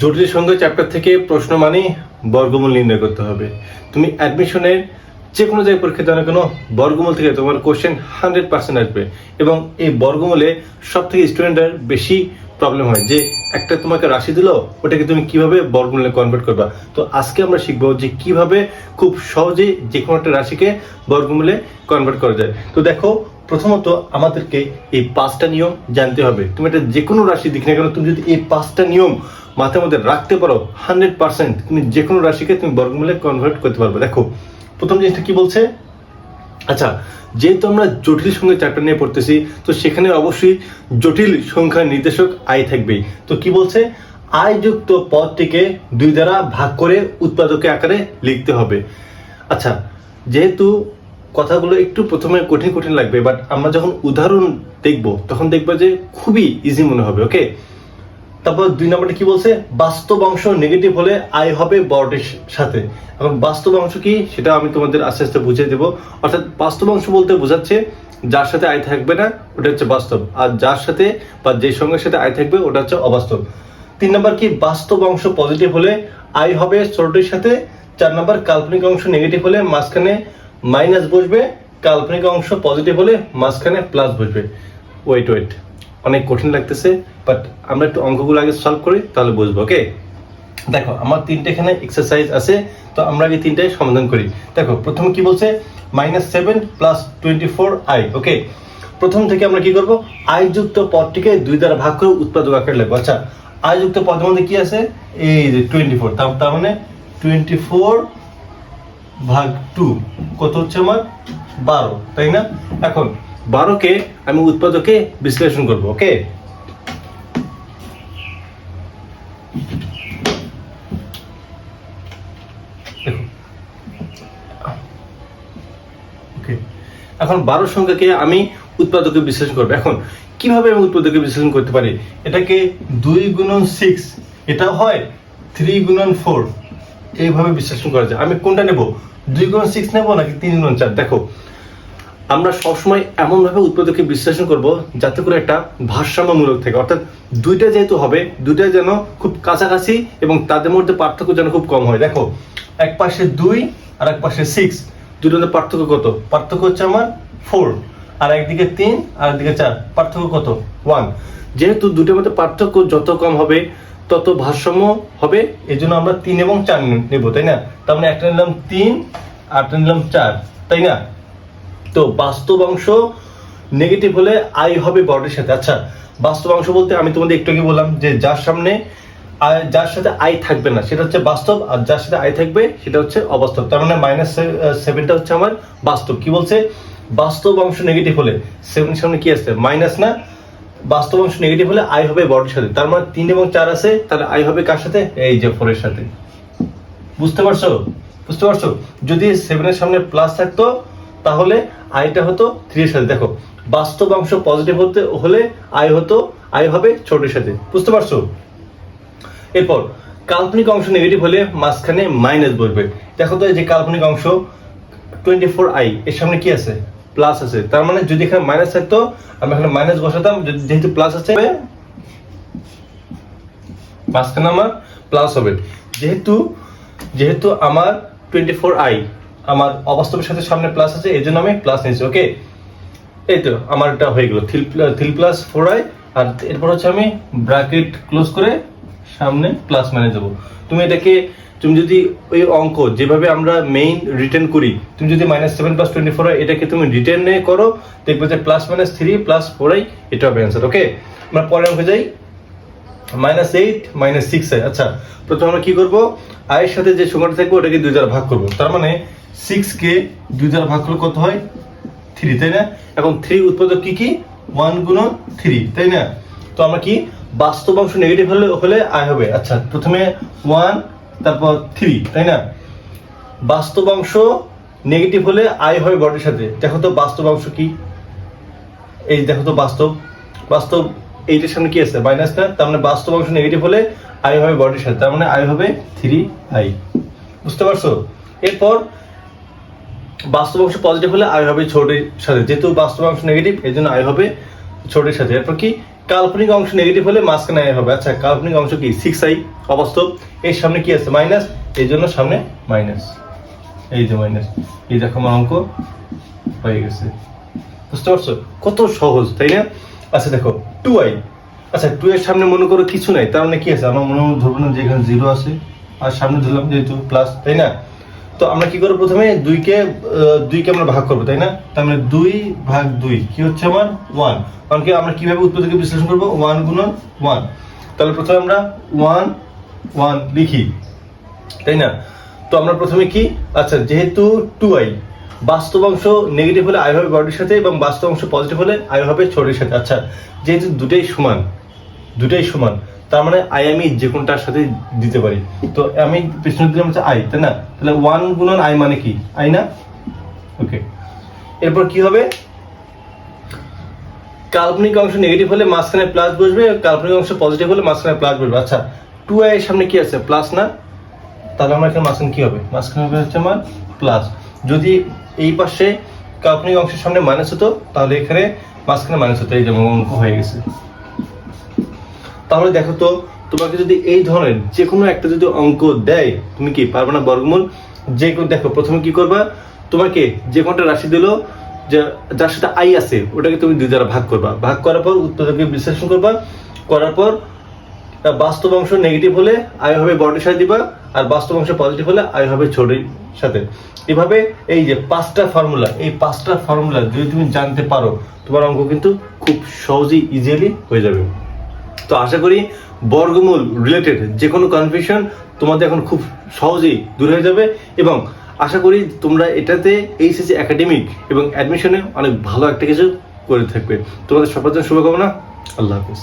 জটিল সংখ্যা চ্যাপ্টার থেকে প্রশ্ন মানে বর্গমূল নির্ণয় করতে হবে। তুমি অ্যাডমিশনের যে কোনো জায়গায় পরীক্ষা দেওয়া কেন, বর্গমূল থেকে তোমার কোশ্চেন হান্ড্রেড পার্সেন্ট আসবে এবং এই বর্গমূলে সব থেকে স্টুডেন্টের বেশি প্রবলেম হয়। যে একটা তোমাকে রাশি দিল, ওটাকে তুমি কীভাবে বর্গমূলে কনভার্ট করবা? তো আজকে আমরা শিখব যে কীভাবে খুব সহজে যে কোনো একটা রাশিকে বর্গমূলে কনভার্ট করা যায়। তো দেখো প্রথমত আমাদেরকে এই পাঁচটা নিয়ম জানতে হবে। তুমি এটা যে কোনো রাশি দেখি না কেন, তুমি যদি এই পাঁচটা নিয়ম মাথার মধ্যে রাখতে পারো, হান্ড্রেড পার্সেন্ট তুমি যে কোনো রাশিকে তুমি বর্গমূলে কনভার্ট করতে পারবে। দেখো, প্রথম জিনিসটা কি বলছে? আচ্ছা যেহেতু আমরা জটিল সংখ্যা চ্যাপ্টার নিয়ে পড়তেছি, তো সেখানে অবশ্যই জটিল সংখ্যার নির্দেশক আয় থাকবেই। তো কি বলছে? আয় যুক্ত পদটিকে দুই দ্বারা ভাগ করে উৎপাদকের আকারে লিখতে হবে। আচ্ছা যেহেতু কথাগুলো একটু প্রথমে কঠিন কঠিন লাগবে বাট আমরা যখন উদাহরণ দেখব, তখন দেখব যে খুবই ইজি মনে হবে ওকে তারপর দুই নম্বরটা কি বলছে? বাস্তব অংশ নেগেটিভ হলে আয় হবে বড়টির সাথে। এখন বাস্তব অংশ কি? সেটা আমি তোমাদের আস্তে আস্তে বুঝিয়ে দেবো। অর্থাৎ বাস্তব অংশ বলতে বোঝাচ্ছে যার সাথে আয় থাকবে না, ওটা হচ্ছে বাস্তব। আর যার সাথে বা যে সঙ্গের সাথে আয় থাকবে, ওটা হচ্ছে অবাস্তব। তিন নম্বর কি? বাস্তব অংশ পজিটিভ হলে আয় হবে ছোটটির সাথে। চার নম্বর, কাল্পনিক অংশ নেগেটিভ হলে মাঝখানে মাইনাস বসবে, কাল্পনিক অংশ পজিটিভ হলে মাঝখানে প্লাস বসবে। ওয়েট ওয়েট অনেক কঠিন লাগতেছে বাট আমরা একটু অঙ্কগুলো আগে সলভ করি, তাহলে বুঝব ওকে দেখো, আমার তিনটে এখানে এক্সারসাইজ আছে, তো আমরা আগে তিনটাই সমাধান করি। দেখো, প্রথম কি বলছে? Minus seven plus twenty four i okay প্রথম থেকে আমরা কি করব? আই যুক্ত পদটিকে দুই দ্বারা ভাগ করে উৎপাদক আকারে লিখব। আচ্ছা আই যুক্ত পদের মধ্যে কি আছে? এই যে টোয়েন্টি ফোর তার মানে টোয়েন্টি ফোর ভাগ টু, কত হচ্ছে আমার? বারো, তাই না? এখন, বারোকে আমি উৎপাদকে বিশ্লেষণ করব, ওকে? এখন বারো সংখ্যাকে আমি উৎপাদকে বিশ্লেষণ করব। এখন, কীভাবে আমি উৎপাদকে বিশ্লেষণ করতে পারি? এটাকে দুই গুণন সিক্স এটাও হয় থ্রি গুণন ফোর এইভাবে বিশ্লেষণ করা যায়। আমি কোনটা নেব? দুই গুণ সিক্স নেব নাকি তিন গুণ চার? দেখো, আমরা সবসময় এমনভাবে উৎপাদকে বিশ্লেষণ করব যাতে করে একটা ভারসাম্যমূলক থাকে। অর্থাৎ দুইটা যেহেতু হবে, দুইটা যেন খুব কাছাকাছি এবং তাদের মধ্যে পার্থক্য যেন খুব কম হয়। দেখো, এক পাশে দুই আর এক পাশে সিক্স দুটোর মধ্যে পার্থক্য কত? পার্থক্য হচ্ছে আমার ফোর আর একদিকে তিন, আর একদিকে চার। পার্থক্য কত? ওয়ান যেহেতু দুটোর মধ্যে পার্থক্য যত কম হবে তত ভারসাম্য হবে এই জন্য আমরা তিন এবং চার নেব, তাই না? তার মানে একটা নিলাম তিন, আর একটা নিলাম চার, তাই না? তো বাস্তব অংশ নেগেটিভ হলে আই হবে বড়ের সাথে। আচ্ছা বাস্তব অংশ বলতে আমি তোমাদের একটু আগে বললাম যে যার সামনে যার সাথে আই থাকবে না, সেটা হচ্ছে বাস্তব, আর যার সাথে আই থাকবে সেটা হচ্ছে অবাস্তব। তার মানে মাইনাস সেভেনটা হচ্ছে আমার বাস্তব। কি বলছে? বাস্তব অংশ নেগেটিভ হলে সেভেন সামনে কি আছে মাইনাস না? বাস্তব অংশ নেগেটিভ হলে আই হবে বড়ের সাথে। তার মানে তিন এবং চার আছে, তাহলে আই হবে কার সাথে? এই যে ফোরের সাথে। বুঝতে পারছ? বুঝতে পারছ? যদি সেভেনের সামনে প্লাস থাকতো, তাহলে আইটা হতো থ্রি এর সাথে। দেখো, বাস্তব অংশ পজিটিভ হতে, হলে আই হতো আই হবে ছোটের সাথে। বুঝতে পারছ? এরপর, কাল্পনিক অংশ নেগেটিভ হলে মাঝখানে মাইনাস বসবে। দেখো তো এই যে কাল্পনিক অংশ টোয়েন্টি ফোর আই এর সামনে কি আছে? প্লাস আছে। তার মানে যদি এখানে মাইনাস থাকতো, আমি এখানে মাইনাস বসাতাম যেহেতু প্লাস আছে মাঝখানে আমার প্লাস হবে। যেহেতু যেহেতু আমার টোয়েন্টি ফোর আই আমার অবাস্তবের সাথে সামনে প্লাস আছে, এই জন্য আমি প্লাস নিয়েছি ওকে এই তো আমার এটা হয়ে গেল। থ্রি প্লাস ফোর আই আর এরপর হচ্ছে আমি ব্র্যাকেট ক্লোজ করে সামনে প্লাস মানে দেবো। তুমি এটাকে তুমি যদি ওই অঙ্ক যেভাবে আমরা মেইন রিটার্ন করি, তুমি যদি minus seven plus twenty four এটাকে তুমি রিটার্নে করো, দেখবে যে plus minus three plus four i এটা হবে অ্যান্সার ওকে আমরা পরের অঙ্কে যাই। মাইনাস এইট মাইনাস সিক্স হয় আচ্ছা। প্রথমে আমরা কি করব? আয়ের সাথে যে সংখ্যাটা থাকবে, ওটাকে দুই দ্বারা ভাগ করব। তার মানে সিক্স কে দুই দ্বারা ভাগ করলে কত হয়? থ্রি তাই না? এখন থ্রি উৎপাদক কি কি? ওয়ান গুণন থ্রি তাই না? তো আমরা কি বাস্তব অংশ নেগেটিভ হলে হলে আয় হবে। আচ্ছা প্রথমে ওয়ান তারপর থ্রি তাই না? বাস্তব অংশ নেগেটিভ হলে আয় হয় বডির সাথে। দেখো তো বাস্তব অংশ কি? এই দেখো তো বাস্তব। বাস্তব এইটার সামনে কি আছে? মাইনাস না? তার মানে বাস্তব অংশ নেগেটিভ হলে আই হবে বডির সাথে। তার মানে আই হবে থ্রি আই বুঝতে পারছ? এরপর বাস্তব অংশ পজিটিভ হলে আই হবে ছোটের সাথে। যেহেতু বাস্তব অংশ নেগেটিভ এই জন্য আই হবে ছোটের সাথে। এরপর কি? কাল্পনিক অংশ নেগেটিভ হলে মাঝখানে আই হবে। আচ্ছা কাল্পনিক অংশ কি? সিক্স আই অবাস্তব এর সামনে কি আছে? মাইনাস এই জন্য সামনে মাইনাস এই যে মাইনাস এই দেখো আমার অঙ্ক হয়ে গেছে। বুঝতে পারছ? কত সহজ, তাই না? আচ্ছা দেখো টু আই আচ্ছা টু এর সামনে মনে করো কিছু নাই, তার মানে কি আছে? আমার মনে ধরবো না যে এখানে জিরো আছে। আর সামনে ধরলাম যেহেতু প্লাস তাই না? তো আমরা কি করব প্রথমে? দুইকে দুইকে আমরা ভাগ করব, তাই না? তার মানে দুই ভাগ দুই। কি হচ্ছে আমার? ওয়ান কারণকে আমরা কীভাবে উত্তর বিশ্লেষণ করব? ওয়ান গুণন ওয়ান তাহলে প্রথমে আমরা ওয়ান ওয়ান লিখি। তাই না? তো আমরা প্রথমে কি? আচ্ছা যেহেতু টু আই বাস্তব অংশ নেগেটিভ হলে আয় হবে বডির সাথে এবং বাস্তব অংশ পজিটিভ হলে আয় হবে ছোটের সাথে। আচ্ছা যেহেতু দুটাই সমান দুটাই সমান তার মানে আই আমি যে কোনটার সাথে দিতে পারি। তো আমি পেছনে দিলাম হচ্ছে আই তাই না? তাহলে ওয়ান গুণন আই মানে কি? আই না? ওকে এরপর কি হবে? কাল্পনিক অংশ নেগেটিভ হলে মাঝখানে প্লাস বসবে, কাল্পনিক অংশ পজিটিভ হলে মাঝখানে প্লাস বসবে। আচ্ছা টু আই এর সামনে কি আছে? প্লাস না? তাহলে আমার এখানে মাঝখানে কি হবে? মাঝখানে হবে হচ্ছে আমার প্লাস যদি এই পাশে কাল্পনিক অংশের সামনে মাইনাস হতো, তাহলে এখানে মাঝখানে মাইনাস হতো, এই যেমন অঙ্ক হয়ে গেছে। তাহলে দেখো তো, তোমাকে যদি এই ধরনের যে কোনো একটা যদি অঙ্ক দেয়, তুমি কি পারবে না বর্গমূল? যে কোনো দেখো, প্রথমে কি করবা? তোমাকে যে কোনটা রাশি দিলো যার সাথে আই আছে, ওটাকে তুমি দুই দ্বারা ভাগ করবা। ভাগ করার পর উত্তরকে বিশ্লেষণ করবা। করার পর বাস্তব অংশ নেগেটিভ হলে আয় হবে বড়ের সাথে দিবা, আর বাস্তব অংশ পজিটিভ হলে আয় হবে ছোটের সাথে। এভাবে এই যে পাঁচটা ফর্মুলা এই পাঁচটা ফর্মুলা যদি তুমি জানতে পারো, তোমার অঙ্ক কিন্তু খুব সহজেই ইজিলি হয়ে যাবে। তো আশা করি বর্গমূল রিলেটেড যে কোনো কনফিউশন তোমাদের এখন খুব সহজেই দূর হয়ে যাবে এবং আশা করি তোমরা এটাতে এইচএসি একাডেমিক এবং অ্যাডমিশনে অনেক ভালো একটা কিছু করে থাকবে। তোমাদের সবার জন্য শুভকামনা। আল্লাহ হাফিজ।